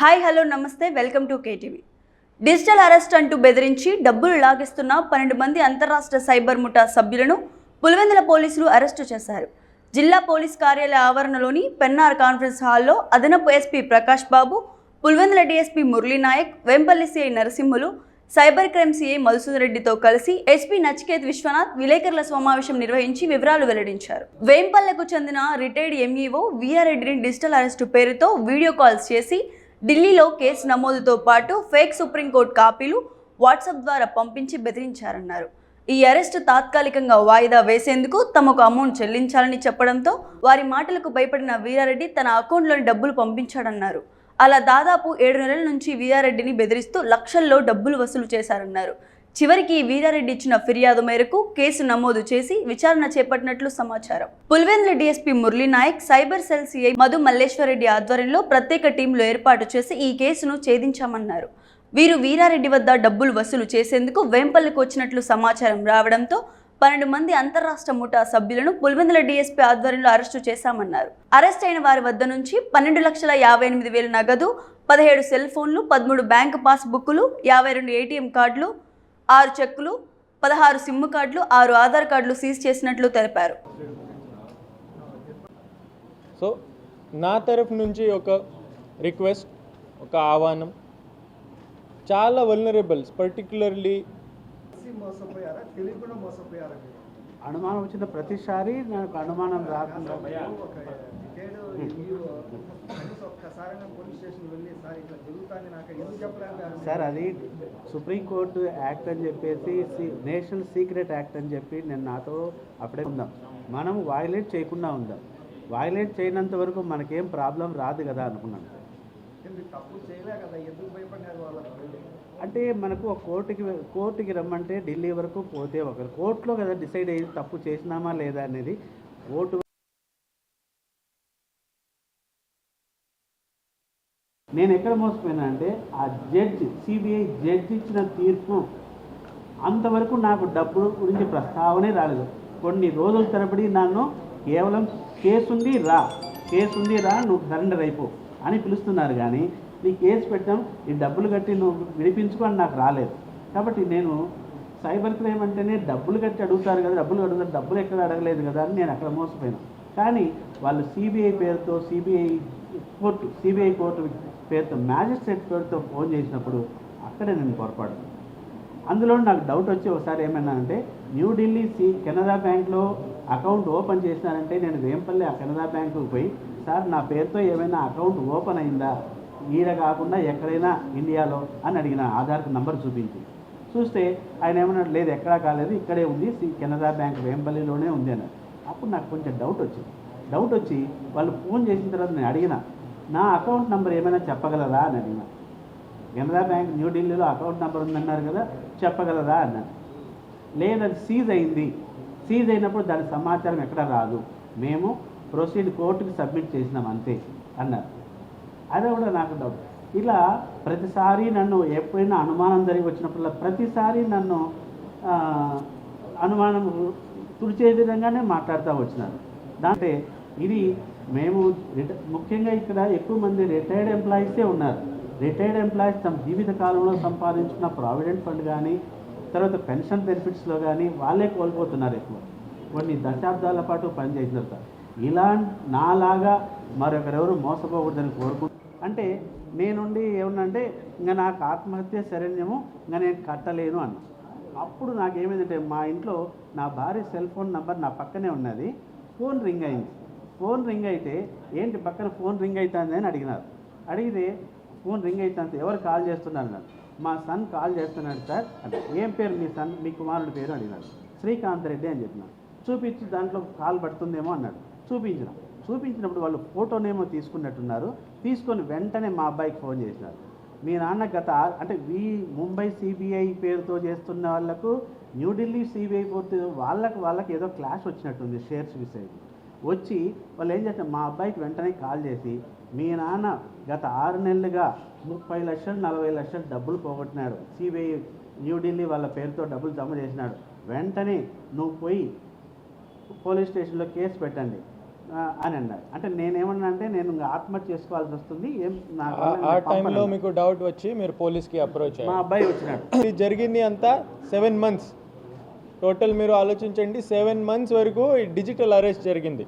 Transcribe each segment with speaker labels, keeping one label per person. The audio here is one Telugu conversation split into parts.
Speaker 1: హాయ్ హలో నమస్తే welcome to KTV. Digital arrest అంటూ బెదిరించి డబ్బులు లాగిస్తున్న పన్నెండు మంది అంతరాష్ట్ర సైబర్ ముఠా సభ్యులను పులివెందుల పోలీసులు అరెస్టు చేశారు. జిల్లా పోలీస్ కార్యాలయ ఆవరణలోని పెన్నార్ కాన్ఫరెన్స్ హాల్లో అదనపు SP Prakash Babu Pulivendula DSP Murali Nayak Vempalli CI Narasimhulu cyber crime CI Madhusudan రెడ్డితో కలిసి ఎస్పీ నచికేత్ విశ్వనాథ్ విలేకరుల సమావేశం నిర్వహించి వివరాలు వెల్లడించారు. వేంపల్లెకు చెందిన రిటైర్డ్ ఎంఈఓ విఆర్ రెడ్డిని డిజిటల్ అరెస్టు పేరుతో వీడియో కాల్స్ చేసి ఢిల్లీలో కేసు నమోదుతో పాటు ఫేక్ సుప్రీంకోర్టు కాపీలు వాట్సాప్ ద్వారా పంపించి బెదిరించారన్నారు. ఈ అరెస్టు తాత్కాలికంగా వాయిదా వేసేందుకు తమకు అమౌంట్ చెల్లించాలని చెప్పడంతో వారి మాటలకు భయపడిన వీరారెడ్డి తన అకౌంట్లోని డబ్బులు పంపించాడన్నారు. అలా దాదాపు ఏడు నెలల నుంచి వీరారెడ్డిని బెదిరిస్తూ లక్షల్లో డబ్బులు వసూలు చేశారన్నారు. చివరికి వీరారెడ్డి ఇచ్చిన ఫిర్యాదు మేరకు కేసు నమోదు చేసి విచారణ చేపట్టినట్లు సమాచారం. Pulivendula DSP Murali Nayak cyber cell CI Madhu Malleswara Reddy ఆధ్వర్యంలో ప్రత్యేక టీంలు ఏర్పాటు చేసి ఈ కేసును ఛేదించామన్నారు. వీరు వీరారెడ్డి వద్ద డబ్బులు వసూలు చేసేందుకు వేంపల్లికి వచ్చినట్లు సమాచారం రావడంతో పన్నెండు మంది అంతరాష్ట్ర ముఠా సభ్యులను పులివెందుల డీఎస్పీ ఆధ్వర్యంలో అరెస్టు చేశామన్నారు. అరెస్ట్ అయిన వారి వద్ద నుంచి పన్నెండు లక్షల యాభై ఎనిమిది వేల నగదు పదిహేడు సెల్ ఫోన్లు పదమూడు బ్యాంకు పాస్బుక్లు యాభై రెండు ఏటీఎం కార్డులు ఆరు చెక్కులు పదహారు సిమ్ కార్డులు ఆరు ఆధార్ కార్డులు సీజ్ చేసినట్లు తెలిపారు.
Speaker 2: సో నా తరఫు నుంచి ఒక రిక్వెస్ట్ ఒక ఆహ్వానం. చాలా వల్నరబుల్స్ పర్టికులర్లీ
Speaker 3: అనుమానం వచ్చిన ప్రతిసారి నాకు అనుమానం రాకుండా
Speaker 4: సార్
Speaker 3: అది సుప్రీంకోర్టు యాక్ట్ అని చెప్పేసి నేషనల్ సీక్రెట్ యాక్ట్ అని చెప్పి నేను నాతో అప్పుడే ఉందాం. మనం వాయిలేట్ చేయకుండా ఉందాం. వాయిలేట్ చేయనంత వరకు మనకేం ప్రాబ్లం రాదు కదా అనుకున్నాను.
Speaker 4: మీరు తప్పు చేయలే కదా ఎందుకు భయపడినారు వాళ్ళకు
Speaker 3: అంటే మనకు ఒక కోర్టుకి కోర్టుకి రమ్మంటే ఢిల్లీ వరకు పోతే ఒకరు. కోర్టులో కదా డిసైడ్ అయ్యి తప్పు చేసినామా లేదా అనేది కోర్టు నేను ఎక్కడ మోసపోయినా అంటే ఆ జడ్జి సిబిఐ జడ్జి ఇచ్చిన తీర్పు అంతవరకు నాకు డబ్బు గురించి ప్రస్తావనే రాలేదు. కొన్ని రోజుల తరబడి నన్ను కేవలం కేసుంది రా కేసుంది రా నువ్వు సరెండర్ అయిపో అని పిలుస్తున్నారు కానీ నీ కేసు పెట్టాం ఈ డబ్బులు కట్టి నువ్వు విడిపించుకో అని నాకు రాలేదు. కాబట్టి నేను సైబర్ క్రైమ్ అంటేనే డబ్బులు కట్టి అడుగుతారు కదా డబ్బులు అడుగుతారు డబ్బులు ఎక్కడ అడగలేదు కదా అని నేను అక్కడ మోసపోయాను. కానీ వాళ్ళు సిబిఐ పేరుతో సిబిఐ కోర్టు సిబిఐ కోర్టు పేరుతో మ్యాజిస్ట్రేట్ పేరుతో ఫోన్ చేసినప్పుడు అక్కడే నేను పొరపాటు. అందులో నాకు డౌట్ వచ్చి ఒకసారి ఏమన్నానంటే న్యూఢిల్లీ సి కెనరా బ్యాంక్లో అకౌంట్ ఓపెన్ చేసినారంటే నేను వేంపల్లి ఆ కెనరా బ్యాంకుకి పోయి సార్ నా పేరుతో ఏమైనా అకౌంట్ ఓపెన్ అయిందా? ఈడ కాకుండా ఎక్కడైనా ఇండియాలో? అని అడిగిన ఆధార్ నంబర్ చూపించి. చూస్తే ఆయన ఏమన్నాడు లేదు ఎక్కడా కాలేదు ఇక్కడే ఉంది సి కెనరా బ్యాంక్ వేంపల్లిలోనే ఉంది అన్నారు అప్పుడు నాకు కొంచెం డౌట్ వచ్చింది. డౌట్ వచ్చి వాళ్ళు ఫోన్ చేసిన తర్వాత నేను అడిగిన నా అకౌంట్ నెంబర్ ఏమైనా చెప్పగలరా అని అడిగిన కెనరా బ్యాంక్ న్యూఢిల్లీలో అకౌంట్ నెంబర్ ఉందన్నారు కదా చెప్పగలరా అన్నాను లేదు అది సీజ్ అయింది. సీజ్ అయినప్పుడు దాని సమాచారం ఎక్కడ రాదు. మేము ప్రొసీడ్ కోర్టుకి సబ్మిట్ చేసినాం అంతే అన్నారు. అదే కూడా నాకు డౌట్ ఇలా ప్రతిసారి నన్ను ఎప్పుడైనా అనుమానం జరిగి వచ్చినప్పుడల్లా ప్రతిసారి నన్ను అనుమానం తుడిచే విధంగానే మాట్లాడుతూ వచ్చినారు. దాంట్లో ఇది మేము ముఖ్యంగా ఇక్కడ ఎక్కువ మంది రిటైర్డ్ ఎంప్లాయీసే ఉన్నారు. రిటైర్డ్ ఎంప్లాయీస్ తమ జీవిత కాలంలో సంపాదించుకున్న ప్రావిడెంట్ ఫండ్ కానీ తర్వాత పెన్షన్ బెనిఫిట్స్లో కానీ వాళ్ళే కోల్పోతున్నారు ఎక్కువ. కొన్ని దశాబ్దాల పాటు పనిచేసినారు సార్ ఇలా నాలాగా మరొకరెవరు మోసపోకూడదని కోరుకు అంటే నేనుండి ఏమన్నంటే ఇంకా నాకు ఆత్మహత్య శరణ్యము ఇంకా నేను కట్టలేను అన్న. అప్పుడు నాకేమైందంటే మా ఇంట్లో నా భార్య సెల్ ఫోన్ నంబర్ నా పక్కనే ఉన్నది. ఫోన్ రింగ్ అయింది. ఫోన్ రింగ్ అయితే ఏంటి పక్కన ఫోన్ రింగ్ అవుతుంది అని అడిగినారు. అడిగితే ఫోన్ రింగ్ అవుతుంది ఎవరు కాల్ చేస్తున్నారు నాకు మా సన్ కాల్ చేస్తున్నాడు సార్ అంటే ఏం పేరు మీ సన్? మీ కుమారుడి పేరు అడిగినాడు శ్రీకాంత్ రెడ్డి అని చెప్పినాడు చూపించి దాంట్లో కాల్ పడుతుందేమో అన్నాడు. చూపించిన. చూపించినప్పుడు వాళ్ళు ఫోటోనేమో తీసుకున్నట్టున్నారు. తీసుకొని వెంటనే మా అబ్బాయికి ఫోన్ చేసినారు. మీ నాన్న గత అంటే వీ ముంబై సిబిఐ పేరుతో చేస్తున్న వాళ్ళకు న్యూఢిల్లీ సిబిఐ పూర్తి వాళ్ళకు వాళ్ళకి ఏదో క్లాష్ వచ్చినట్టుంది షేర్స్ విషయంలో. వచ్చి వాళ్ళు ఏం చేస్తారు? మా అబ్బాయికి వెంటనే కాల్ చేసి మీ నాన్న గత ఆరు నెలలుగా ముప్పై లక్షలు నలభై లక్షలు డబ్బులు పోగొట్టినాడు. సిబిఐ న్యూఢిల్లీ వాళ్ళ పేరుతో డబ్బులు జమ చేసినాడు. వెంటనే నువ్వు పోయి పోలీస్ స్టేషన్లో కేసు పెట్టండి. అని అన్నారు. అంటే నేనేమన్నా అంటే నేను ఆత్మహత్య చేసుకోవాల్సి వస్తుంది. ఏం
Speaker 2: ఆ- టైంలో. మీకు డౌట్ వచ్చి మీరు పోలీస్కి అప్రోచ్
Speaker 3: మా అబ్బాయి వచ్చినాడు.
Speaker 2: ఇది జరిగింది అంతా సెవెన్ మంత్స్ టోటల్ మీరు ఆలోచించండి సెవెన్ మంత్స్ వరకు డిజిటల్ అరెస్ట్ జరిగింది.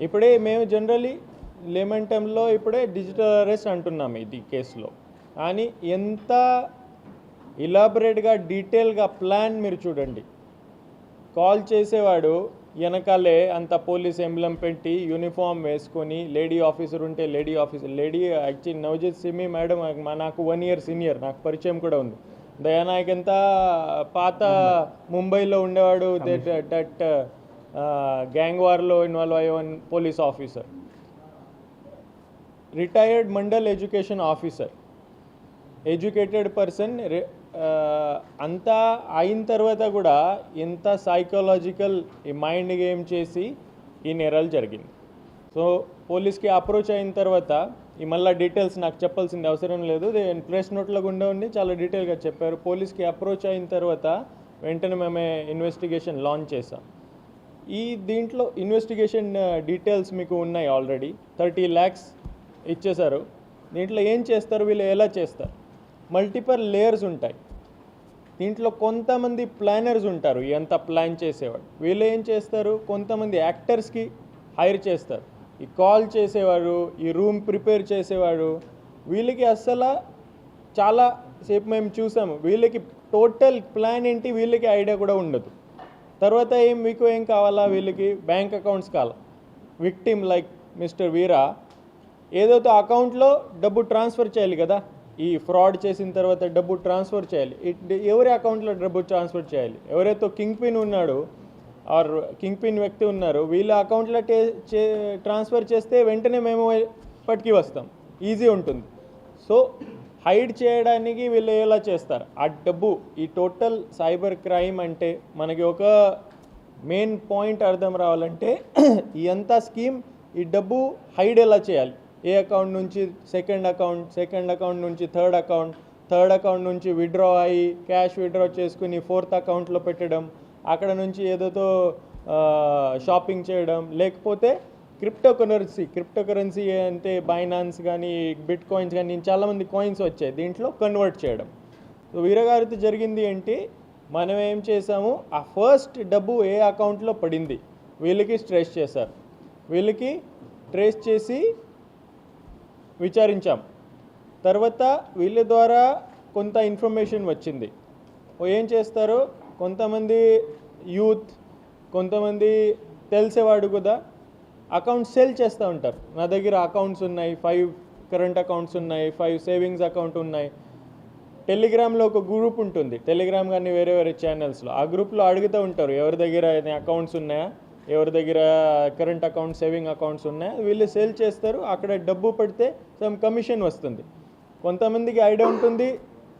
Speaker 2: ఇప్పుడే మేము జనరలీ లెమన్ టైంలో ఇప్పుడే డిజిటల్ అరెస్ట్ అంటున్నాము ఇది కేసులో. కానీ ఎంత ఇలాబరేట్గా డీటెయిల్గా ప్లాన్ మీరు చూడండి. కాల్ చేసేవాడు వెనకాలే అంత పోలీస్ ఎంబ్లం పెట్టి యూనిఫామ్ వేసుకొని లేడీ ఆఫీసర్ ఉంటే lady officer lady actually Navjit Simi madam మా- నాకు వన్ ఇయర్ సీనియర్ నాకు పరిచయం కూడా ఉంది. దయానాయక్ ఎంత పాత ముంబైలో ఉండేవాడు దట్ గ్యాంగ్ వార్లో ఇన్వాల్వ్ అయ్యే one police officer. Retired mandal education officer. Educated person అంతా అయిన తర్వాత కూడా ఎంత సైకలాజికల్ ఈ మైండ్ గేమ్ చేసి ఈ నేరాలు జరిగింది. సో పోలీస్కి అప్రోచ్ అయిన తర్వాత ఈ మళ్ళీ డీటెయిల్స్ నాకు చెప్పాల్సింది అవసరం లేదు. ప్రెస్ నోట్లో గుండా ఉండి చాలా డీటెయిల్గా చెప్పారు. పోలీస్కి అప్రోచ్ అయిన తర్వాత వెంటనే మేమే ఇన్వెస్టిగేషన్ లాంచ్ చేసాం ఈ దీంట్లో ఇన్వెస్టిగేషన్ డీటెయిల్స్ మీకు ఉన్నాయి ఆల్రెడీ థర్టీ ల్యాక్స్ ఇచ్చేశారు. దీంట్లో ఏం చేస్తారు? వీళ్ళు ఎలా చేస్తారు? మల్టిపల్ లేయర్స్ ఉంటాయి. దీంట్లో కొంతమంది ప్లానర్స్ ఉంటారు. ఎంత ప్లాన్ చేసేవాడు. వీళ్ళు ఏం చేస్తారు? కొంతమంది యాక్టర్స్కి హైర్ చేస్తారు. ఈ కాల్ చేసేవాడు ఈ రూమ్ ప్రిపేర్ చేసేవాడు వీళ్ళకి అస్సలు చాలా సేపు మేము చూసాము. వీళ్ళకి టోటల్ ప్లాన్ ఏంటి వీళ్ళకి ఐడియా కూడా ఉండదు. తర్వాత ఏం మీకు ఏం కావాలా వీళ్ళకి? బ్యాంక్ అకౌంట్స్ కావాలా? విక్టిమ్ లైక్ మిస్టర్ వీరా ఏదైతే అకౌంట్లో డబ్బు ట్రాన్స్ఫర్ చేయాలి కదా? ఈ ఫ్రాడ్ చేసిన తర్వాత డబ్బు ట్రాన్స్ఫర్ చేయాలి. ఎవరి అకౌంట్లో డబ్బు ట్రాన్స్ఫర్ చేయాలి? ఎవరైతే కింగ్ పిన్ ఉన్నాడో ఆర్ కింగ్ పిన్ వ్యక్తి ఉన్నారు వీళ్ళ అకౌంట్లో టే చే ట్రాన్స్ఫర్ చేస్తే వెంటనే మేము పట్టుకి వస్తాం. ఈజీ ఉంటుంది. సో హైడ్ చేయడానికి వీళ్ళు ఎలా చేస్తారు? ఆ డబ్బు ఈ టోటల్ సైబర్ క్రైమ్ అంటే మనకి ఒక మెయిన్ పాయింట్ అర్థం రావాలంటే ఈ అంతా స్కీమ్ ఈ డబ్బు హైడ్ ఎలా చేయాలి? ఏ అకౌంట్ నుంచి? సెకండ్ అకౌంట్ సెకండ్ అకౌంట్ నుంచి థర్డ్ అకౌంట్ థర్డ్ అకౌంట్ నుంచి విడ్రా అయ్యి క్యాష్ విత్డ్రా చేసుకుని ఫోర్త్ అకౌంట్లో పెట్టడం అక్కడ నుంచి ఏదోతో షాపింగ్ చేయడం లేకపోతే క్రిప్టో కరెన్సీ క్రిప్టో కరెన్సీ అంటే బైనాన్స్ కానీ బిట్ కాయిన్స్ కానీ చాలామంది కాయిన్స్ వచ్చాయి దీంట్లో కన్వర్ట్ చేయడం. సో వీరగారితో జరిగింది ఏంటి? మనం ఏం చేసాము? ఆ ఫస్ట్ డబ్బు ఏ అకౌంట్లో పడింది? వీళ్ళకి ట్రేస్ చేశారు. వీళ్ళకి ట్రేస్ చేసి విచారించాం. తర్వాత వీళ్ళ ద్వారా కొంత ఇన్ఫర్మేషన్ వచ్చింది. ఏం చేస్తారు? కొంతమంది యూత్ కొంతమంది తెలిసేవాడు కూడా అకౌంట్ సెల్ చేస్తూ ఉంటారు. నా దగ్గర అకౌంట్స్ ఉన్నాయి ఫైవ్ కరెంట్ అకౌంట్స్ ఉన్నాయి ఫైవ్ సేవింగ్స్ అకౌంట్ ఉన్నాయి. టెలిగ్రామ్లో ఒక గ్రూప్ ఉంటుంది. టెలిగ్రామ్ కానీ వేరే వేరే ఛానల్స్లో. ఆ గ్రూప్లో అడుగుతూ ఉంటారు ఎవరి దగ్గర అకౌంట్స్ ఉన్నాయా? ఎవరి దగ్గర కరెంట్ అకౌంట్ సేవింగ్ అకౌంట్స్ ఉన్నాయా? వీళ్ళు సేల్ చేస్తారు. అక్కడ డబ్బు పడితే సమ్ కమిషన్ వస్తుంది. కొంతమందికి ఐడియా ఉంటుంది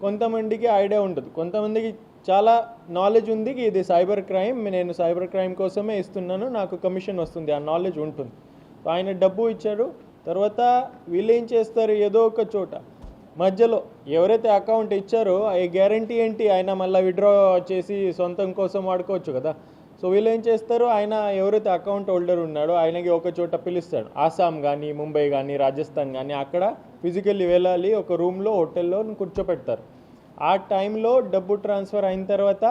Speaker 2: కొంతమందికి ఐడియా ఉంటుంది కొంతమందికి చాలా నాలెడ్జ్ ఉంది ఇది సైబర్ క్రైమ్ నేను సైబర్ క్రైమ్ కోసమే ఇస్తున్నాను నాకు కమిషన్ వస్తుంది ఆ నాలెడ్జ్ ఉంటుంది. సో ఆయన డబ్బు ఇచ్చారు తర్వాత వీళ్ళు ఏం చేస్తారు ఏదో ఒక చోట. మధ్యలో ఎవరైతే అకౌంట్ ఇచ్చారో ఈ గ్యారంటీ ఏంటి? ఆయన మళ్ళీ విడ్రా చేసి సొంతం కోసం వాడుకోవచ్చు కదా. సో వీళ్ళు ఏం చేస్తారు ఆయన ఎవరైతే అకౌంట్ హోల్డర్ ఉన్నాడో ఆయనకి ఒక చోట పిలుస్తాడు. ఆసాం కానీ ముంబై కానీ రాజస్థాన్ కానీ అక్కడ ఫిజికల్లీ వెళ్ళాలి ఒక రూమ్లో హోటల్లో కూర్చోపెడతారు. ఆ టైంలో డబ్బు ట్రాన్స్ఫర్ అయిన తర్వాత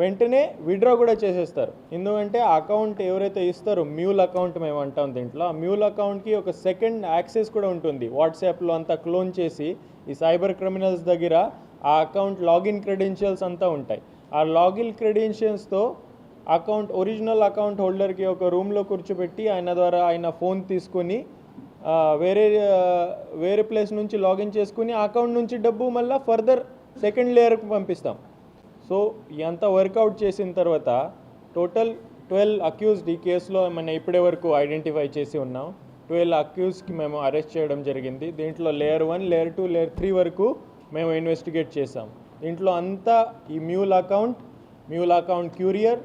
Speaker 2: వెంటనే విడ్రా కూడా చేసేస్తారు. ఎందుకంటే ఆ అకౌంట్ ఎవరైతే ఇస్తారో మ్యూల్ అకౌంట్ మేము అంటాం దీంట్లో ఆ మ్యూల్ అకౌంట్కి ఒక సెకండ్ యాక్సెస్ కూడా ఉంటుంది. వాట్సాప్లో అంతా క్లోన్ చేసి ఈ సైబర్ క్రిమినల్స్ దగ్గర ఆ అకౌంట్ లాగిన్ క్రెడెన్షియల్స్ అంతా ఉంటాయి. ఆ లాగిన్ క్రెడెన్షియల్స్తో అకౌంట్ ఒరిజినల్ అకౌంట్ హోల్డర్కి ఒక రూమ్లో కూర్చోబెట్టి ఆయన ద్వారా ఆయన ఫోన్ తీసుకొని వేరే వేరే ప్లేస్ నుంచి లాగిన్ చేసుకుని అకౌంట్ నుంచి డబ్బు మళ్ళీ ఫర్దర్ సెకండ్ లేయర్కి పంపిస్తాం. సో ఎంత వర్కౌట్ చేసిన తర్వాత టోటల్ ట్వెల్వ్ అక్యూజ్డ్ ఈ కేసులో మనం ఇప్పటి వరకు ఐడెంటిఫై చేసి ఉన్నాం. ట్వెల్వ్ అక్యూజ్కి మేము అరెస్ట్ చేయడం జరిగింది. దీంట్లో layer one layer two layer three వరకు మేము ఇన్వెస్టిగేట్ చేసాం దీంట్లో అంతా ఈ mule account mule account courier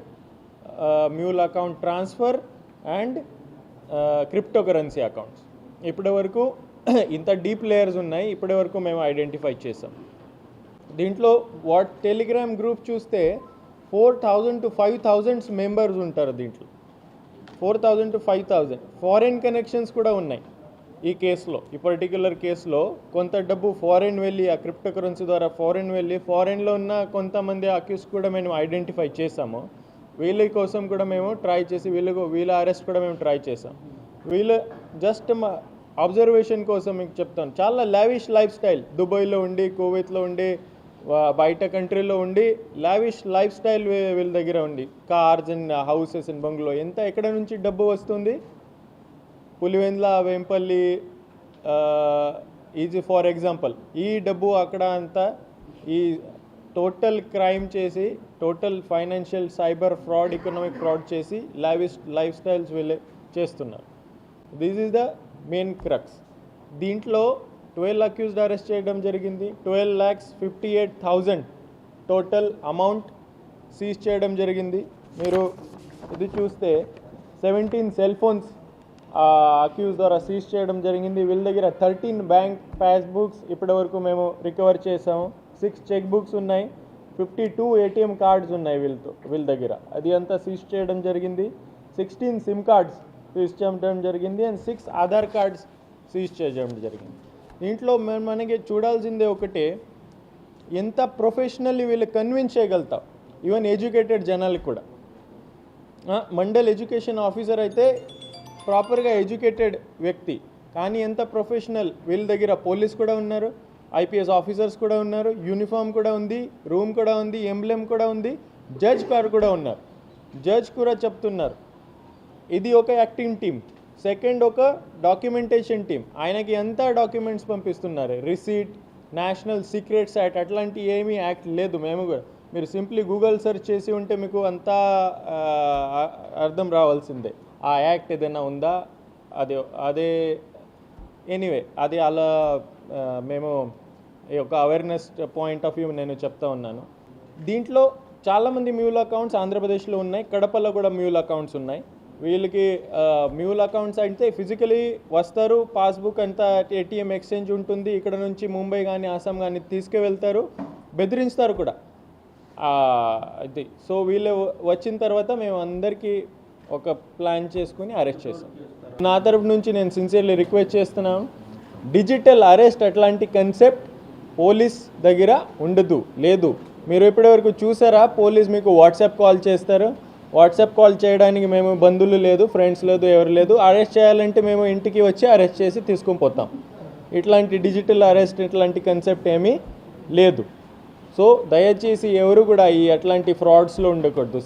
Speaker 2: mule account transfer and crypto currency accounts. ఇప్పటి వరకు ఇంత డీప్ లేయర్స్ ఉన్నాయి ఇప్పటి వరకు మేము ఐడెంటిఫై చేసాం. దీంట్లో వాట్ టెలిగ్రామ్ గ్రూప్ చూస్తే four thousand to five thousands members ఉంటారు దీంట్లో. Four thousand to five thousand. Foreign connections కూడా ఉన్నాయి ఈ కేసులో ఈ పర్టిక్యులర్ కేసులో. కొంత డబ్బు ఫారెన్ వెళ్ళి ఆ క్రిప్టో కరెన్సీ ద్వారా ఫారెన్ వెళ్ళి ఫారెన్లో ఉన్న కొంతమంది అక్యూస్ కూడా మేము ఐడెంటిఫై చేసాము. వీళ్ళ కోసం కూడా మేము ట్రై చేసి వీళ్ళకు వీళ్ళ అరెస్ట్ కూడా మేము ట్రై చేసాం. వీళ్ళు జస్ట్ మా అబ్జర్వేషన్ కోసం మీకు చెప్తాను. చాలా లావిష్ లైఫ్ స్టైల్ దుబాయ్లో ఉండి కువైత్లో ఉండి బయట కంట్రీలో ఉండి లావిష్ లైఫ్ స్టైల్ వీళ్ళ దగ్గర ఉంది cars and houses and bungalow ఎంత ఎక్కడ నుంచి డబ్బు వస్తుంది? Pulivendula Vempalli easy for example ఈ డబ్బు అక్కడ అంతా ఈ టోటల్ క్రైమ్ చేసి total financial cyber fraud economic fraud చేసి లావిష్ లైఫ్ స్టైల్స్ వీళ్ళే చేస్తున్నారు. This is the main crux. దీంట్లో ట్వెల్వ్ అక్యూజ్డ్ అరెస్ట్ చేయడం జరిగింది. Twelve lakhs fifty eight thousand total amount seize చేయడం జరిగింది. మీరు ఇది చూస్తే సెవెంటీన్ సెల్ ఫోన్స్ అక్యూజ్ ద్వారా సీజ్ చేయడం జరిగింది. వీళ్ళ దగ్గర థర్టీన్ బ్యాంక్ పాస్బుక్స్ ఇప్పటివరకు మేము రికవర్ చేసాము సిక్స్ చెక్ బుక్స్ ఉన్నాయి. ఫిఫ్టీ టూ ఏటీఎం కార్డ్స్ ఉన్నాయి వీళ్ళతో వీళ్ళ దగ్గర. అది అంతా సీజ్ చేయడం జరిగింది. సిక్స్టీన్ సిమ్ కార్డ్స్ సీజ్ చేయడం జరిగింది. And six Aadhaar cards seize చేయడం జరిగింది. దీంట్లో మేము మనకి చూడాల్సిందే ఒకటే ఎంత ప్రొఫెషనల్లీ వీళ్ళు కన్విన్స్ చేయగలుగుతాం. ఈవెన్ ఎడ్యుకేటెడ్ జనాలకు కూడా. మండల్ ఎడ్యుకేషన్ ఆఫీసర్ అయితే ప్రాపర్గా ఎడ్యుకేటెడ్ వ్యక్తి. కానీ ఎంత ప్రొఫెషనల్ వీళ్ళ దగ్గర పోలీస్ కూడా ఉన్నారు ఐపీఎస్ ఆఫీసర్స్ కూడా ఉన్నారు యూనిఫామ్ కూడా ఉంది రూమ్ కూడా ఉంది ఎంబ్లెమ్ కూడా ఉంది జడ్జ్ గారు కూడా ఉన్నారు. జడ్జ్ కూడా చెప్తున్నారు. ఇది ఒక యాక్టింగ్ టీమ్. సెకండ్ ఒక డాక్యుమెంటేషన్ టీం ఆయనకి ఎంత డాక్యుమెంట్స్ పంపిస్తున్నారు? రిసీట్ నేషనల్ సీక్రెట్స్ యాక్ట్ అట్లాంటి ఏమీ యాక్ట్ లేదు. మేము కూడా మీరు సింప్లీ గూగుల్ సెర్చ్ చేసి ఉంటే మీకు అంతా అర్థం రావాల్సిందే. ఆ యాక్ట్ ఏదైనా ఉందా? అదే అదే ఎనీవే అది అలా మేము ఈ యొక్క అవేర్నెస్ పాయింట్ ఆఫ్ వ్యూ నేను చెప్తా ఉన్నాను. దీంట్లో చాలామంది మ్యూల్ అకౌంట్స్ ఆంధ్రప్రదేశ్లో ఉన్నాయి కడపలో కూడా మ్యూల్ అకౌంట్స్ ఉన్నాయి. వీళ్ళకి మ్యూల్ అకౌంట్స్ అయితే ఫిజికలీ వస్తారు పాస్బుక్ అంతా ఏటీఎం ఎక్స్చేంజ్ ఉంటుంది ఇక్కడ నుంచి ముంబై కానీ ఆసాం కానీ తీసుకువెళ్తారు బెదిరిస్తారు కూడా. అది. సో వీళ్ళు వచ్చిన తర్వాత మేము అందరికీ ఒక ప్లాన్ చేసుకుని అరెస్ట్ చేసాం నా తరపు నుంచి నేను సిన్సియర్లీ రిక్వెస్ట్ చేస్తున్నాను డిజిటల్ అరెస్ట్ అట్లాంటి కన్సెప్ట్ పోలీస్ దగ్గర ఉండదు లేదు. మీరు ఇప్పటివరకు చూసారా పోలీస్ మీకు వాట్సాప్ కాల్ చేస్తారు వాట్సాప్ కాల్ చేయడానికి మేము బంధువులు లేదు ఫ్రెండ్స్ లేదు ఎవరు లేదు. అరెస్ట్ చేయాలంటే మేము ఇంటికి వచ్చి అరెస్ట్ చేసి తీసుకొని పోతాం. ఇట్లాంటి డిజిటల్ అరెస్ట్ ఇట్లాంటి కన్సెప్ట్ ఏమీ లేదు. సో దయచేసి ఎవరు కూడా ఈ అట్లాంటి ఫ్రాడ్స్లో ఉండకూడదు.